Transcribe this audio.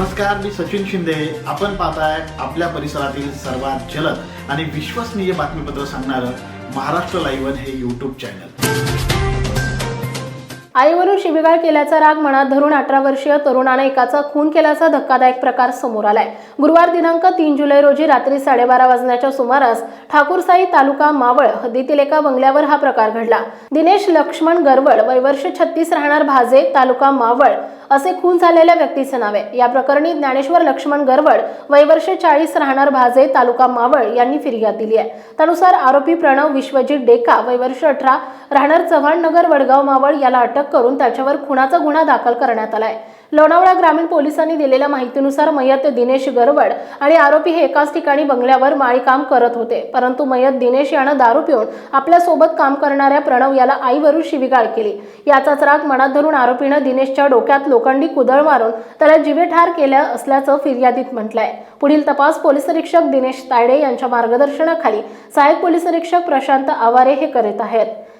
नमस्कार मी सचिन शिंदे. आपण पाहताय आपल्या परिसरातील सर्वात जलद आणि विश्वसनीय बातमीपत्र सांगणारं महाराष्ट्र लाईव्ह हे युट्यूब चॅनल आईवरून शिबिगाळ केल्याचा राग मनात धरून अठरा वर्षीय तरुणाने एकाचा खून केल्याचा धक्कादायक प्रकार समोर आलाय. गुरुवार दिनांक तीन जुलै रोजी रात्री साडेबारा वाजण्याच्या सुमारास ठाकूरसाई तालुका मावळ हद्दीतील एका बंगल्यावर हा प्रकार घडला. दिनेश लक्ष्मण गरवड वैवर्ष छत्तीस राहणार भाजे तालुका मावळ असे खून झालेल्या व्यक्तीचे नाव. आहे या प्रकरणी ज्ञानेश्वर लक्ष्मण गरवड वयवर्ष चाळीस राहणार भाजे तालुका मावळ यांनी फिर्याद दिली आहे. त्यानुसार आरोपी प्रणव विश्वजित डेका वयवर्ष अठरा राहणार चव्हाण नगर वडगाव मावळ याला अटक करून त्याच्यावर खुनाचा गुन्हा दाखल करण्यात आलाय लोणावळा ग्रामीण पोलिसांनी दिलेल्या माहितीनुसार मयत दिनेश गरवड आणि आरोपी हे एकाच ठिकाणी बंगल्यावर माळीकाम करत होते. परंतु मयत दिनेश यानं दारू पिऊन आपल्यासोबत काम करणाऱ्या प्रणव याला आईवरून शिवीगाळ केली. याचाच राग मनात धरून आरोपीनं दिनेशच्या डोक्यात लोखंडी कुदळ मारून त्याला जीवे ठार केल्या असल्याचं फिर्यादीत म्हटलंय. पुढील तपास पोलीस निरीक्षक दिनेश तायडे यांच्या मार्गदर्शनाखाली सहाय्यक पोलीस निरीक्षक प्रशांत आवारे हे करीत आहेत.